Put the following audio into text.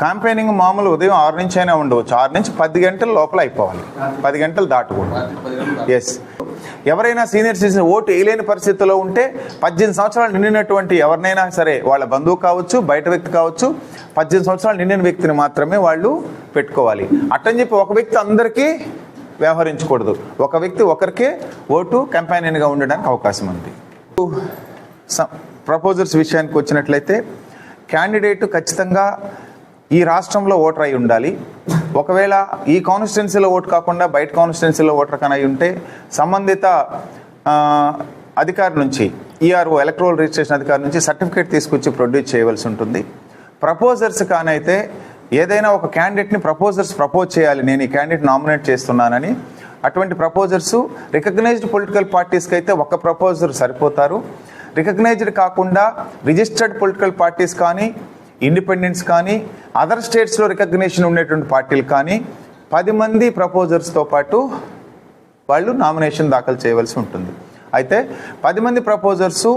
Campaigning మామూలు ఉదయం ఆరు నుంచి అయినా ఉండవచ్చు. ఆరు నుంచి పది గంటల లోపల అయిపోవాలి. పది గంటలు దాటకూడదు. ఎస్ ఎవరైనా సీనియర్ సిటిజన్ ఓటు వేయలేని పరిస్థితిలో ఉంటే పద్దెనిమిది సంవత్సరాలు నిండినటువంటి ఎవరినైనా సరే వాళ్ళ బంధువు కావచ్చు బయట వ్యక్తి కావచ్చు పద్దెనిమిది సంవత్సరాలు నిండిన వ్యక్తిని మాత్రమే వాళ్ళు పెట్టుకోవాలి. అట్టని చెప్పి ఒక వ్యక్తి అందరికీ వ్యవహరించకూడదు. ఒక వ్యక్తి ఒకరికే ఓటు కంపానియన్గా ఉండడానికి అవకాశం ఉంది. ప్రపోజల్స్ విషయానికి వచ్చినట్లయితే క్యాండిడేట్ ఖచ్చితంగా ఈ రాష్ట్రంలో ఓటర్ అయి ఉండాలి. ఒకవేళ ఈ కాన్స్టిట్యున్సీలో ఓటు కాకుండా బయట కాన్స్టిట్యున్సీలో ఓటర్ కానీ అయి ఉంటే సంబంధిత అధికారి నుంచి ఈఆర్ఓ ఎలక్ట్రల్ రిజిస్ట్రేషన్ అధికారి నుంచి సర్టిఫికేట్ తీసుకొచ్చి ప్రొడ్యూస్ చేయవలసి ఉంటుంది. ప్రపోజర్స్ కానైతే ఏదైనా ఒక క్యాండిడేట్ని ప్రపోజర్స్ ప్రపోజ్ చేయాలి. నేను ఈ క్యాండిడేట్ నామినేట్ చేస్తున్నానని. అటువంటి ప్రపోజర్స్ రికగ్నైజ్డ్ పొలిటికల్ పార్టీస్కి అయితే ఒక ప్రపోజర్ సరిపోతారు. రికగ్నైజ్డ్ కాకుండా రిజిస్టర్డ్ పొలిటికల్ పార్టీస్ కానీ ఇండిపెండెన్స్ కానీ అదర్ స్టేట్స్లో రికగ్నేషన్ ఉండేటువంటి పార్టీలు కానీ పది మంది ప్రపోజర్స్తో పాటు వాళ్ళు నామినేషన్ దాఖలు చేయవలసి ఉంటుంది. అయితే పది మంది ప్రపోజర్సు